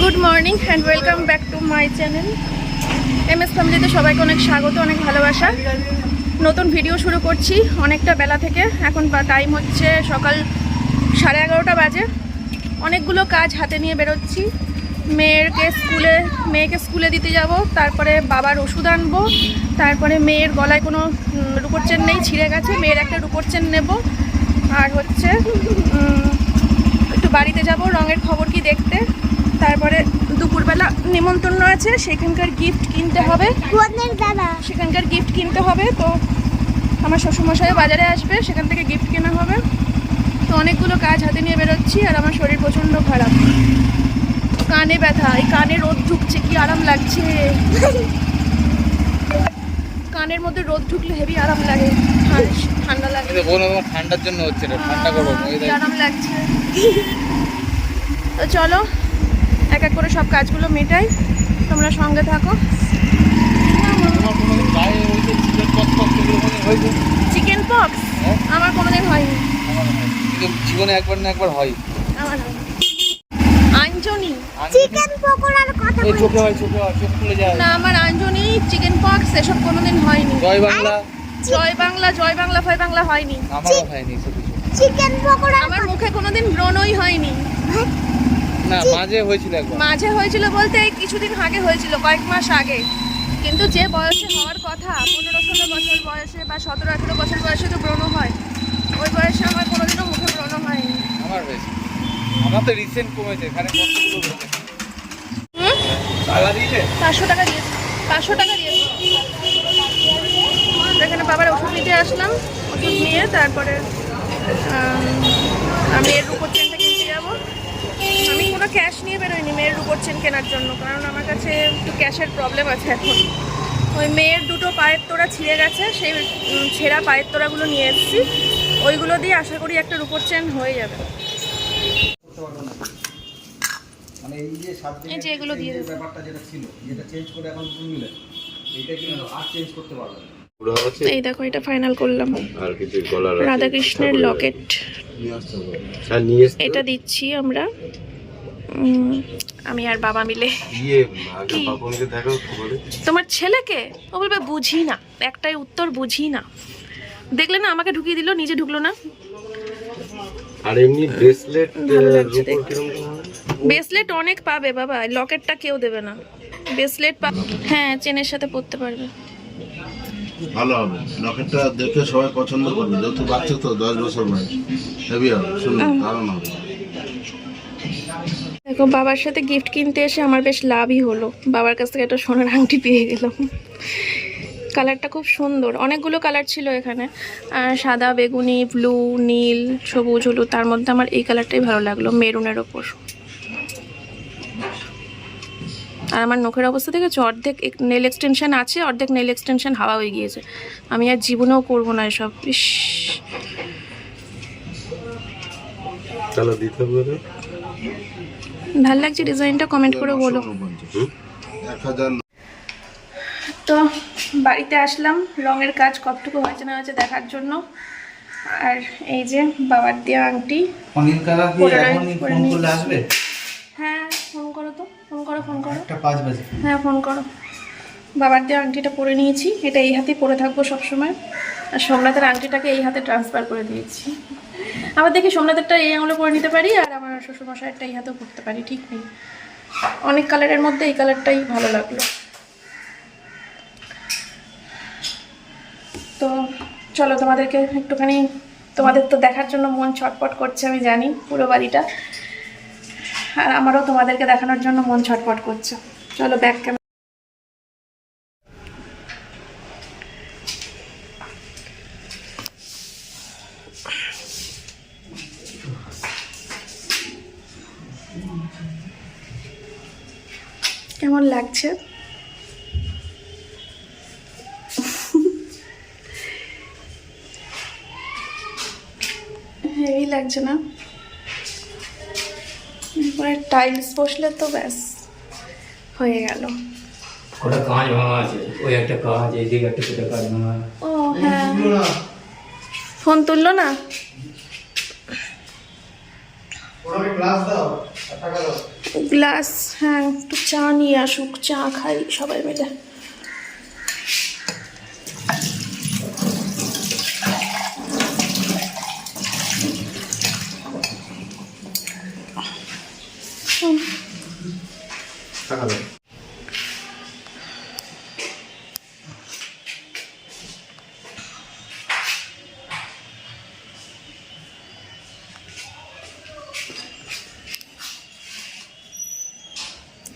Good morning and welcome back to my channel M S ফ্যামিলিতে সবাইকে অনেক স্বাগত, অনেক ভালোবাসা। নতুন ভিডিও শুরু করছি অনেকটা বেলা থেকে। এখন টাইম হচ্ছে সকাল সাড়ে এগারোটা বাজে। অনেকগুলো কাজ হাতে নিয়ে বেরোচ্ছি। মেয়েরকে স্কুলে, মেয়েকে স্কুলে দিতে যাব, তারপরে বাবার ওষুধ আনব, তারপরে মেয়ের গলায় কোনো রুপোর চেন নেই, ছিঁড়ে গেছে, মেয়ের একটা রুপোর চেন নেব। আর হচ্ছে একটু বাড়িতে যাব, রঙের খবর কি দেখতে। তারপরে দুপুরবেলা নিমন্ত্রণ আছে সেখানকার গিফট কিনতে হবে। সেখানকার গিফট কিনতে হবে তো আমার শ্বশুরমশাই বাজারে আসবে সেখান থেকে গিফট কেনা হবে। তো অনেকগুলো কাজ হাতে নিয়ে বেরোচ্ছি আর আমার শরীর প্রচণ্ড খারাপ। কানে ব্যথা এই কানে রোদ ঢুকছে কি আরাম লাগছে। কানের মধ্যে রোদ ঢুকলে হেভি আরাম লাগে ঠান- ঠান্ডা লাগে। ঠান্ডার জন্য হচ্ছে। আরাম লাগছে। তো চলো এক এক করে সব কাজগুলো মেটাই। তোমরা সঙ্গে থাকো। Chicken pox? আমার কোনোদিন হয়নি। হয় জীবনে একবার না একবার হয় আমার হয়নি আঞ্জনি। চিকেন পকোড়ার কথা এই চোখে হয় চোখে হয় চোখ খুলে যায়। না আমার আঞ্জনি চিকেন পক্স এসব কোনোদিন হয়নি। জয় বাংলা। জয় বাংলা জয় বাংলা ফয় বাংলা হয়নি। আমারও হয়নি চিকেন পকোড়া আমার মুখে কোনোদিন ব্রণই হয়নি। না মাঝে হয়েছিল একবার। মাঝে হয়েছিল বলতে কিছুদিন আগে হয়েছিল কয়েক মাস আগে। কিন্তু যে বয়সে হওয়ার কথা পনেরো ষোলো বছর বয়সে বা সতেরো আঠেরো বছর বয়সে তো ব্রণ হয়। ওই বয়সে আমার কোনোদিনও মুখে ব্রণ হয়নি। আমার হয়েছে। আমার তো রিসেন্ট কমেছে এখানে পাঁচশো টাকা দিয়েছি পাঁচশো টাকা দিয়েছি। এখানে বাবার ওষুধ নিতে আসলাম ওষুধ নিয়ে তারপরে আমি এর যাব আমি ক্যাশ নিয়ে বেরোইনি মেয়ের রুপোর চেন কেনার জন্য। কারণ আমার কাছে একটু ক্যাশের প্রবলেম আছে এখন। ওই মেয়ের দুটো পায়ের তোড়া ছিঁড়ে গেছে সেই ছেঁড়া পায়ের তোড়াগুলো নিয়ে এসেছি। ওইগুলো দিয়ে আশা করি একটা রুপোর চেন হয়ে যাবে। মানে এই যে সাত এই যে এগুলো দিয়ে ব্যাপারটা যেটা ছিল যেটা চেঞ্জ করে এখন নিলে এটা কিন্তু আর চেঞ্জ করতে পারবে না? এই দেখো এটা ফাইনাল করলাম। রাধাকৃষ্ণের লকেট। হ্যাঁ? এটা দিচ্ছি আমরা। আমি আর বাবা মিলে। ইয়ে তোমার ছেলেকে? ও বলবে বুঝি না। একটাই উত্তর বুঝি না। দেখলে না আমাকে ঢুকিয়ে দিল নিজে ঢুকলো না। আর এমনি ব্রেসলেট? ব্রেসলেট অনেক পাবে বাবা লকেটটা কেউ দেবে না। ব্রেসলেট পা হ্যাঁ চেনের সাথে পরতে পারবে। ভালো হবে। লকেটটা দেখে সবাই পছন্দ করবে। যেহেতু বাচ্চা তো দশ বছর বয়স। হেভি হবে সুন্দর দারুণ হবে। দেখো বাবার সাথে গিফট কিনতে এসে আমার বেশ লাভই হলো। বাবার কাছ থেকে একটা সোনার আংটি পেয়ে গেলাম। কালারটা খুব সুন্দর। অনেকগুলো কালার ছিল এখানে। সাদা, বেগুনি ব্লু নীল, সবুজ, হলুদ, তার মধ্যে আমার এই কালারটাই ভালো লাগল, মেরুনের ওপর। আর আমার নখের অবস্থা দেখেছ অর্ধেক নেল এক্সটেনশন আছে, অর্ধেক নেল এক্সটেনশন হাওয়া হয়ে গিয়েছে। আমি আর জীবনেও করব না এসব। ইস? ভালো লাগছে ডিজাইনটা? কমেন্ট করে বলো। তো বাড়িতে আসলাম রঙের কাজ কতটুকু হয়েছে না হয়েছে দেখার জন্য। আর এই যে বাবার দেওয়া আংটি। হ্যাঁ ফোন করো তো ফোন করো ফোন করো। হ্যাঁ ফোন করো। বাবার দেওয়া আংটিটা পরে নিয়েছি এটা এই হাতেই পরে থাকব সবসময়। আর সোমনাথের আংটিটাকে এই হাতে ট্রান্সফার করে দিয়েছি। আবার দেখি সোমনাথেরটা এই আঙুলে পরে নিতে পারি আর আমার শ্বশুরমশাইয়েরটা এই হাতেও পরতে পারি, ঠিক নেই। অনেক কালারের মধ্যে এই কালারটাই ভালো লাগল। তো চলো তোমাদেরকে একটুখানি, তোমাদের তো দেখার জন্য মন ছটপট করছে, আমি জানি পুরো বাড়িটা। আর আমারও তোমাদেরকে দেখানোর জন্য মন ছটপট করছে। চলো ব্যাক লাগছে না। এরপরে টাইলস বসলে তো ব্যাস হয়ে গেল। ওটা কাঁচ ভাঙা আছে ওই একটা কাঁচ এইদিকে একটা সেটা কাঁচ ভাঙা ও হ্যাঁ। ফোন তুললো না? গ্লাস হ্যাঁ একটু চা নিয়ে আসুক চা খাই সবাই মিলে।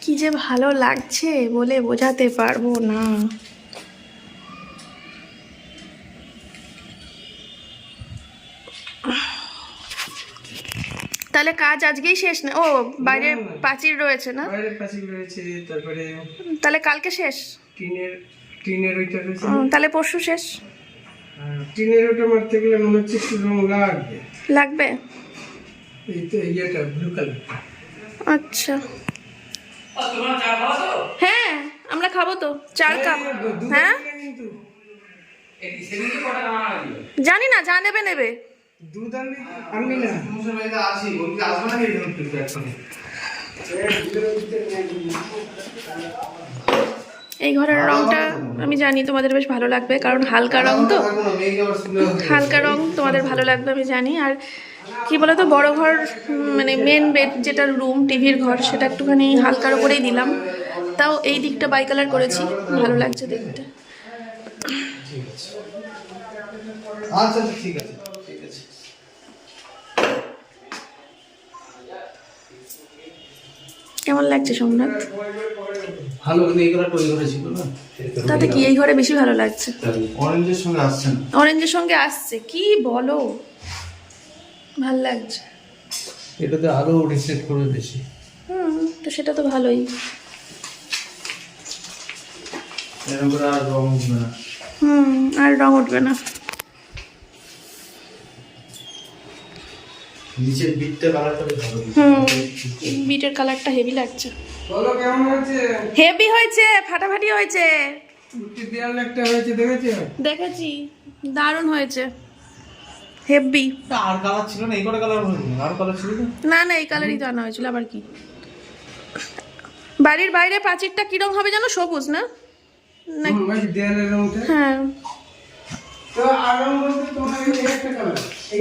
কি যে ভালো লাগছে বলে বোঝাতে পারব না। তাহলে কাজ আজকেই শেষ না? ও বাইরে পাঁচির রয়েছে না? বাইরে পাঁচিল রয়েছে তারপরে তাহলে কালকে শেষ? টিনের টিনের ওইটা রয়েছে। তাহলে পরশু শেষ? টিনের ওটা মারতে গেলে মনে হচ্ছে একটু রং লাগবে। লাগবে? এই তো ইয়েটা ব্লু কালারটা আচ্ছা। হ্যাঁ আমরা খাব তো চার কাপ। হ্যাঁ? জানি না যা নেবে নেবে। এই ঘরের রংটা আমি জানি তোমাদের বেশ ভালো লাগবে কারণ হালকা রং তো। হালকা রং তোমাদের ভালো লাগবে আমি জানি। আর কি বলতো বড় ঘর মানে মেন বেড যেটা রুম টিভির ঘর সেটা একটুখানি হালকার উপরেই দিলাম। তাও এই দিকটা বাই কালার করেছি ভালো লাগছে দেখতে। আচ্ছা আচ্ছা, ঠিক আছে। কেমন লাগছে সোমনাথ? ভালো কিন্তু এই কালারটা ওই ঘরে ছিল না। তাতে কি এই ঘরে বেশি ভালো লাগছে? অরেঞ্জের সঙ্গে আসছেন অরেঞ্জের সঙ্গে আসছে? কি বলো? ভালো লাগছে। এটাতে আরও রিফ্লেক্ট করবে বেশি হুম তো সেটা তো ভালোই। এরকম করে আর রং উঠবে না। হুম আর রং উঠবে না। নিচের বিটটা কালারটা ভালো হুম। বিটের কালারটা হেভি লাগছে। বলো কেমন হয়েছে? হেভি হয়েছে ফাটাফাটি হয়েছে। দেয়াল একটা হয়েছে দেখেছ? দেখেছি দারুণ হয়েছে। হেভি আর কালার ছিল না এই কটা কালার হয়েছে আর কালার ছিল না না না এই কালারই তো আনা হয়েছিল আবার কি? বাড়ির বাইরে পাঁচিরটা কিরম হবে জানো সবুজ না? হ্যাঁ। তো আর বলতে তোমার এই একটা কালার এই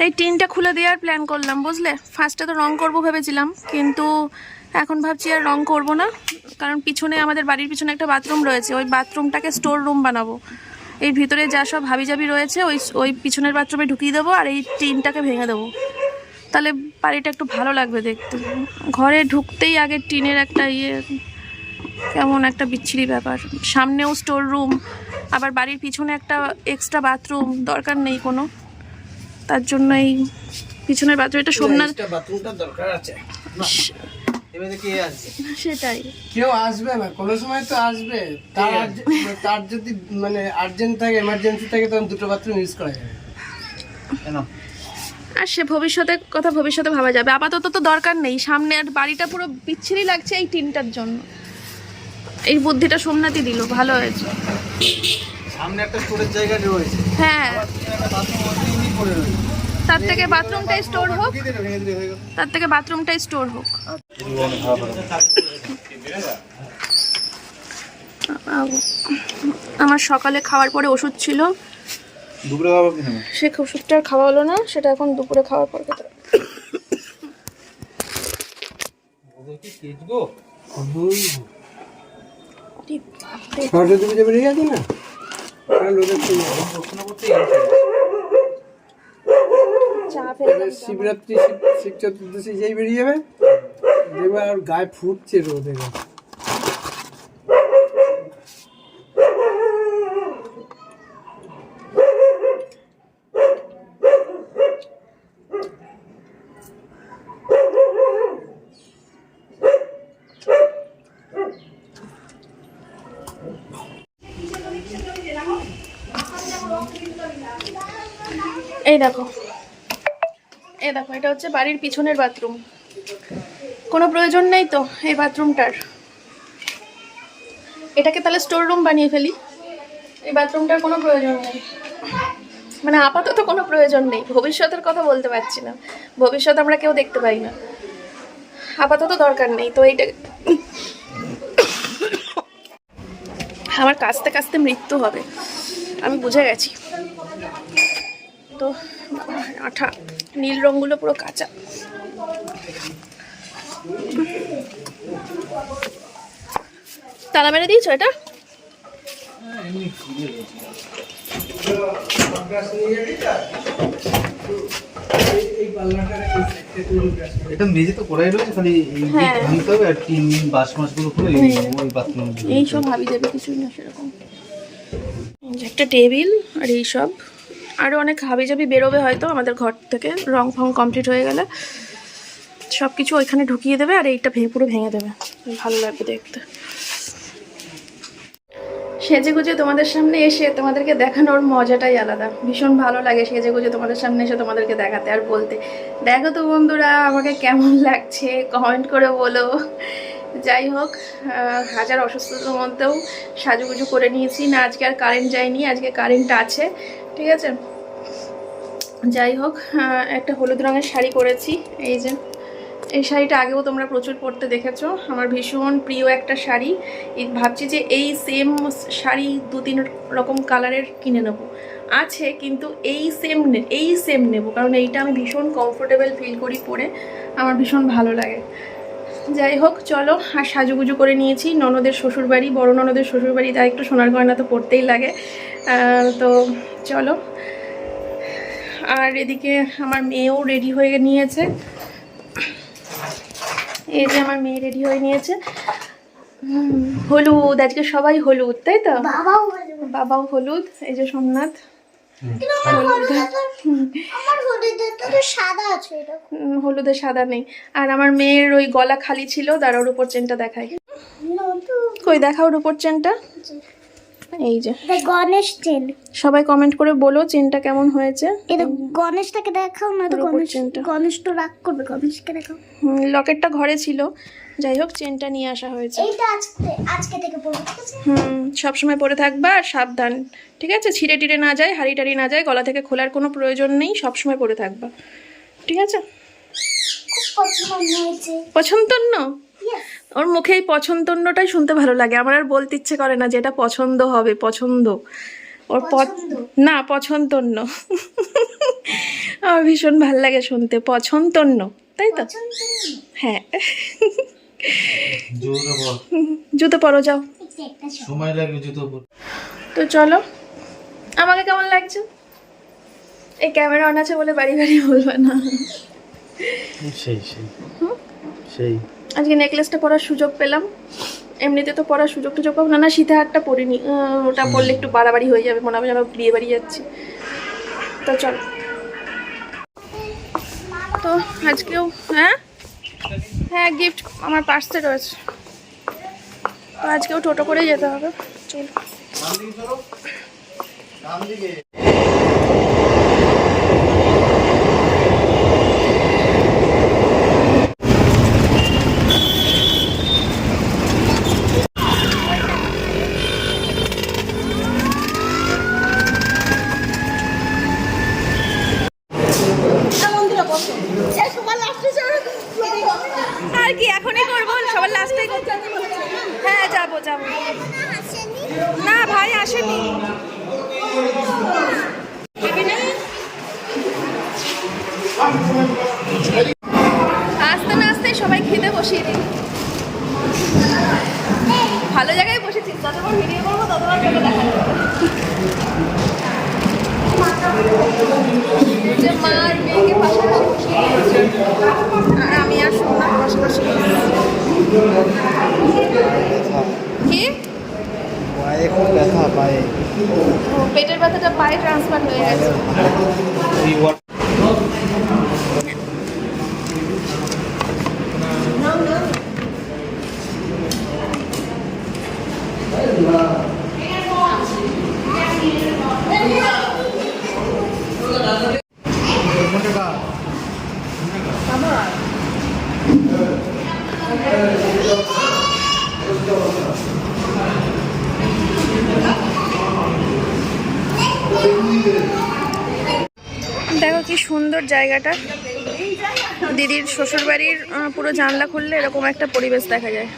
এই টিনটা খুলে দেওয়ার প্ল্যান করলাম, বুঝলে? ফার্স্টে তো রং করব ভেবেছিলাম, কিন্তু এখন ভাবছি আর রং করব না, কারণ পিছনে আমাদের বাড়ির পিছনে একটা বাথরুম রয়েছে, ওই বাথরুমটাকে স্টোর রুম বানাবো। এর ভিতরে যা সব হাবিজাবি রয়েছে, ওই ওই পিছনের বাথরুমে ঢুকিয়ে দেবো আর এই টিনটাকে ভেঙে দেবো। তাহলে বাড়িটা একটু ভালো লাগবে দেখতে। ঘরে ঢুকতেই আগে টিনের একটা ইয়ে কেমন একটা বিচ্ছিরি ব্যাপার। সামনেও স্টোর রুম আবার বাড়ির পিছনে একটা এক্সট্রা বাথরুম দরকার নেই কোনো। তার জন্য এই পিছনের বাথরুম এটা সোমনাথ বাথরুমটা দরকার আছে। এবারে কে আসছে সেটাই। কেউ আসবে না কোনো সময় তো আসবে। তার তার যদি মানে আর্জেন্ট থাকে এমার্জেন্সি থাকে তখন দুটো বাথরুম ইউজ করা যাবে। কেন? আর সে ভবিষ্যতের কথা ভবিষ্যতে ভাবা যাবে। আপাতত তো দরকার নেই। সামনে আর বাড়িটা পুরো বিচ্ছিরি লাগছে এই টিনটার জন্য। এই বুদ্ধিটা সোমনাথই দিল ভালো হয়েছে। সামনে একটা জায়গা রয়েছে। হ্যাঁ। তার থেকে বাথরুমটাই স্টোর হোক। হয়ে তার থেকে বাথরুমটাই স্টোর হোক। আমার সকালে খাওয়ার পরে ওষুধ ছিল। দুপুরে সে ওষুধটা আর খাওয়া হলো না সেটা এখন দুপুরে খাওয়ার পর খেতে হবে। শিবরাত্রি শিব চতুর্দশী যেই বেরিয়ে যাবে দেখবে আর গায়ে ফুটছে রোদে এই দেখো। এটা হচ্ছে বাড়ির পিছনের বাথরুম। কোনো প্রয়োজন নেই তো এই বাথরুমটার? এটাকে তাহলে স্টোর রুম বানিয়ে ফেলি। এই বাথরুমটার কোনো প্রয়োজন নেই। মানে আপাতত কোনো প্রয়োজন নেই। ভবিষ্যতের কথা বলতে পারছি না। ভবিষ্যৎ আমরা কেউ দেখতে পাই না। আপাতত দরকার নেই তো এইটা। আমার কাস্তে কাস্তে মৃত্যু হবে। আমি বুঝে গেছি। তো আঠা নীল রঙগুলো পুরো কাঁচা। তালা মেরে দিয়েছ এটা? মেঝে তো করাই রয়েছে খালি হ্যাঁ। ভাঙতে হবে আর টিন বাস মাসগুলো করে ওই বাথরুম এই সব যাবে কিছুই না সেরকম। একটা টেবিল আর এই সব আরও অনেক হাবি জাবি বেরোবে হয়তো, আমাদের ঘর থেকে। রং ফং কমপ্লিট হয়ে গেলে সব কিছু ওইখানে ঢুকিয়ে দেবে আর এইটা ভেঙে, পুরো ভেঙে দেবে। ভালো লাগবে দেখতে। সেজে গুজে তোমাদের সামনে এসে তোমাদেরকে দেখানোর মজাটাই আলাদা। ভীষণ ভালো লাগে সেজে গুজে তোমাদের সামনে এসে তোমাদেরকে দেখাতে আর বলতে। দেখো তো বন্ধুরা, আমাকে কেমন লাগছে? কমেন্ট করে বলো। যাই হোক হাজার অসুস্থতার মধ্যেও সাজুগুজু করে নিয়েছি। না, আজকে আর কারেন্ট যায়নি, আজকে কারেন্ট আছে। ঠিক আছে? যাই হোক একটা হলুদ রঙের শাড়ি পরেছি। এই যে, এই শাড়িটা আগেও তোমরা প্রচুর পরতে দেখেছ। আমার ভীষণ প্রিয় একটা শাড়ি। ভাবছি যে এই সেম শাড়ি দু তিন রকম কালারের কিনে নেব। আছে, কিন্তু এই সেম এই সেম নেব। কারণ এইটা আমি ভীষণ কমফোর্টেবল ফিল করি পরে। আমার ভীষণ ভালো লাগে। যাই হোক, চলো, আর সাজুগুজু করে নিয়েছি। ননদের শ্বশুরবাড়ি, বড় ননদের শ্বশুরবাড়ি, তাই একটু সোনার গয়না তো পড়তেই লাগে। তো চলো। আর এদিকে আমার মেয়েও রেডি হয়ে নিয়েছে। এই যে আমার মেয়ে রেডি হয়ে নিয়েছে। হলুদ আজকে সবাই হলুদ তাই তো? বাবাও হলুদ। এই যে সোমনাথ। আমার হলুদে। সাদা আছে এটা হুম, হলুদে সাদা নেই। আর আমার মেয়ের ওই গলা খালি ছিল ওর উপর চেনটা দেখাই। কই দেখাও উপর চেনটা। এই যে। গণেশ চেন সবাই কমেন্ট করে বলো চেনটা কেমন হয়েছে। এটা গণেশটাকে দেখাও না তো গণেশ চেনটা। গণেশ তো রাগ করবে গণেশকে দেখাও। লকেটটা ঘরে ছিল। যাই হোক চেনটা নিয়ে আসা হয়েছে। এইটা আজকে আজকে থেকে পড়ব হুম সবসময় পরে থাকবা আর সাবধান ঠিক আছে? ছিঁড়ে টিড়ে না যায় হাড়ি টাড়ি না যায় গলা থেকে খোলার কোনো প্রয়োজন নেই সবসময় পরে থাকবা। ঠিক আছে? পছন্দ Yes. ওর মুখে এই পছন্দন্যটাই শুনতে ভালো লাগে। আমার আর বলতে ইচ্ছে করে না যে এটা পছন্দ হবে পছন্দ। ওর প- পছন্দ? না পছন্দন্য। আমার ভীষণ ভালো লাগে শুনতে পছন্দন্য। তাই তো? হ্যাঁ। জুতো পরো যাও। সময় লাগবে জুতো পর তো চলো আমাকে কেমন লাগছে? এই ক্যামেরা অন আছে বলে বাড়ি বাড়ি বলবে না। সেই সেই। সেই। আজকে নেকলেসটা পরার সুযোগ পেলাম। এমনিতে তো পরার সুযোগ টুযোগ পাবো না। না সীতা হারটা পরিনি। ওটা পরলে একটু বাড়াবাড়ি হয়ে যাবে মনে হবে যেন বিয়ে বাড়ি যাচ্ছি। তো চলো। তো আজকেও হ্যাঁ? হ্যাঁ গিফট আমার পার্সে রয়েছে। তো আজকেও টোটো করেই যেতে হবে। চলো আর কি এখনই করব সবার লাস্টেই করতে হ্যাঁ যাব যাব না ভাই আসেনি আস্তে না আস্তে সবাই খেতে বসিয়ে দিই ভালো জায়গায় বসেছি যতবার ভিডিও করব ততবার তোকে দেখা যে মা আর মেয়েকে পাশাপাশি বসিয়ে দিয়েছে। আর আমি আর সোমনাথ পাশাপাশি কি পায়ে খুব ব্যথা পায়ে পেটের ব্যথাটা পায়ে ট্রান্সফার হয়ে গেছে এই ওয়াট দেখো কি সুন্দর জায়গাটা। দিদির শ্বশুর বাড়ির পুরো জানলা খুললে এরকম একটা পরিবেশ দেখা যায়।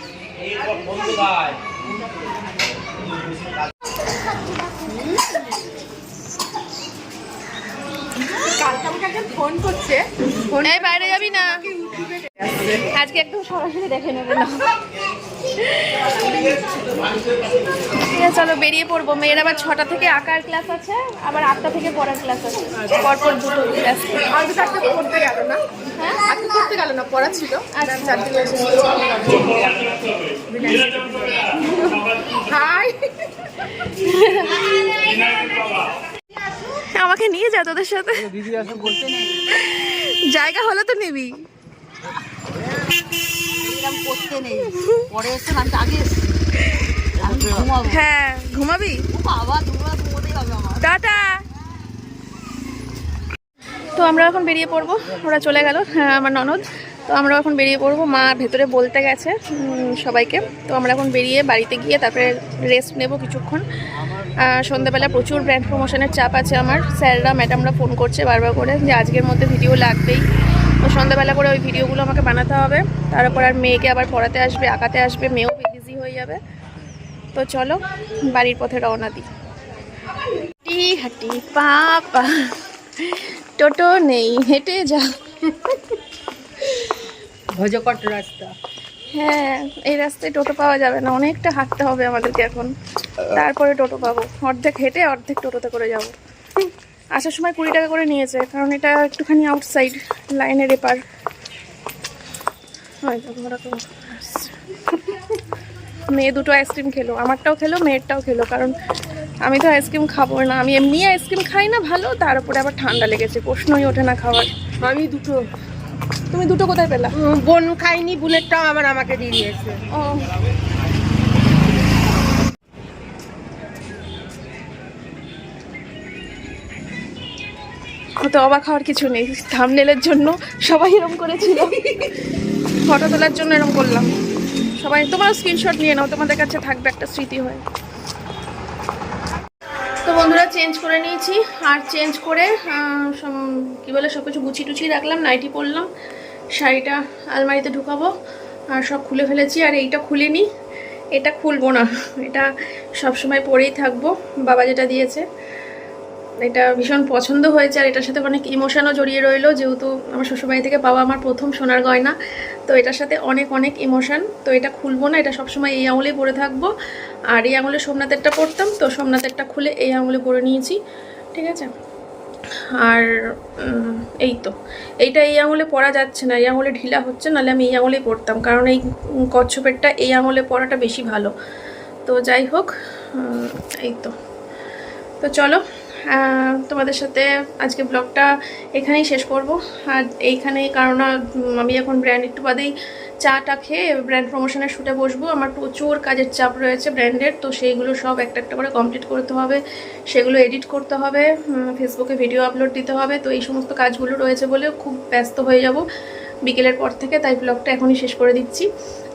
ফোন করছে এই বাইরে যাবি না। আজকে একদম সরাসরি দেখে নেবে না। চলো বেরিয়ে পড়ব। মেয়ের আবার ছটা থেকে আঁকার ক্লাস আছে আবার আটটা থেকে পড়ার ক্লাস আছে। পরপর দুটো ক্লাস চারটে পড়তে গেল না। হ্যাঁ? আজকে পড়তে গেল না পড়া ছিল। আচ্ছা। চারটে ক্লাসে হাই আমাকে নিয়ে যা তোদের সাথে। জায়গা হলে তো নিবি। করতে নেই? পরে এসে আমি তো আগে এসেছি? হ্যাঁ ঘুমাবি? বাবা দুপুরে ঘুমোতেই হবে আমার। টাটা। তো আমরা এখন বেরিয়ে পড়ব ওরা চলে গেল হ্যাঁ আমার ননদ। তো আমরা এখন বেরিয়ে পড়ব মা ভেতরে বলতে গেছে সবাইকে। তো আমরা এখন বেরিয়ে বাড়িতে গিয়ে তারপরে রেস্ট নেব কিছুক্ষণ। সন্ধ্যাবেলা প্রচুর ব্র্যান্ড প্রমোশনের চাপ আছে আমার। স্যাররা ম্যাডামরা ফোন করছে বারবার করে যে আজকের মধ্যে ভিডিও লাগবেই। তো সন্ধ্যাবেলা করে ওই ভিডিওগুলো আমাকে বানাতে হবে। তারপর আর মেয়েকে আবার পড়াতে আসবে আঁকাতে আসবে মেয়েও বিজি হয়ে যাবে। তো চলো বাড়ির পথে রওনা দিই। হাঁটি হাঁটি পাপা টোটো নেই হেঁটে যা। ভজকট রাস্তা। হ্যাঁ এই রাস্তায় টোটো পাওয়া যাবে না। অনেকটা হাঁটতে হবে আমাদেরকে এখন। তারপরে টোটো পাবো। অর্ধেক হেঁটে অর্ধেক টোটোতে করে যাব। আসার সময় কুড়ি টাকা করে নিয়েছে কারণ এটা একটুখানি আউটসাইড লাইনের এপার। মেয়ে দুটো আইসক্রিম খেলো আমারটাও খেলো মেয়েরটাও খেলো কারণ আমি তো আইসক্রিম খাব না। আমি এমনি আইসক্রিম খাই না ভালো তার উপরে আবার ঠান্ডা লেগেছে প্রশ্নই ওঠে না খাওয়ার। আমি দুটো। তুমি দুটো কোথায় পেলা? বোন খাইনি বোনেরটাও আবার আমাকে দিয়ে দিয়েছে। ও। তো অবাক হওয়ার কিছু নেই। থামনেলের জন্য সবাই এরকম করেছিল। ফটো তোলার জন্য এরকম করলাম। সবাই তোমার স্ক্রিনশট নিয়ে নাও, তোমাদের কাছে থাকবে একটা স্মৃতি হয়ে। তো বন্ধুরা চেঞ্জ করে নিয়েছি। আর চেঞ্জ করে কি বলে সব কিছু গুছিয়ে টুছিয়ে রাখলাম নাইটি পরলাম শাড়িটা আলমারিতে ঢুকাবো। আর সব খুলে ফেলেছি। আর এইটা খুলিনি। এটা খুলবো না। এটা সব সময় পরেই থাকব। বাবা যেটা দিয়েছে। এটা ভীষণ পছন্দ হয়েছে আর এটার সাথে অনেক ইমোশনও জড়িয়ে রইল। যেহেতু আমার শ্বশুরবাড়ি থেকে পাওয়া আমার প্রথম সোনার গয়না, তো এটার সাথে অনেক অনেক ইমোশন তো এটা খুলবো না, এটা সবসময় এই আঙুলেই পরে থাকব। আর এই আঙুলে সোমনাথেরটা পরতাম, তো সোমনাথেরটা খুলে এই আঙুলে পরে নিয়েছি, ঠিক আছে? আর এই তো। এইটা এই আঙুলে পরা যাচ্ছে না, এই আঙুলে ঢিলা হচ্ছে, নাহলে আমি এই আঙুলেই পরতাম। কারণ এই কচ্ছপেরটা এই আঙুলে পরাটা বেশি ভালো। তো যাই হোক এই তো। তো চলো তোমাদের সাথে আজকে ব্লগটা এখানেই শেষ করব। আর এইখানে কারণ আমি এখন ব্র্যান্ড একটু বাদেই চাটা খেয়ে ব্র্যান্ড প্রমোশনের শ্যুটে বসবো। আমার প্রচুর কাজের চাপ রয়েছে ব্র্যান্ডের তো সেইগুলো সব একটা একটা করে কমপ্লিট করতে হবে। সেগুলো এডিট করতে হবে ফেসবুকে ভিডিও আপলোড দিতে হবে। তো এই সমস্ত কাজগুলো রয়েছে বলে খুব ব্যস্ত হয়ে যাব। বিকেলের পর থেকে, তাই ব্লগটা এখনই শেষ করে দিচ্ছি।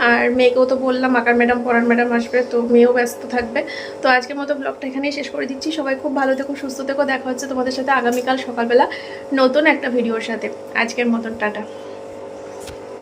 আর মেয়েকেও তো বললাম, আকার ম্যাডাম পড়ার ম্যাডাম আসবে, তো মেয়েও ব্যস্ত থাকবে। তো আজকের মতো ব্লগটা এখানেই শেষ করে দিচ্ছি। সবাই খুব ভালো থেকো, সুস্থ থেকো। দেখা হচ্ছে তোমাদের সাথে আগামীকাল সকালবেলা নতুন একটা ভিডিওর সাথে। আজকের মতন, টাটা।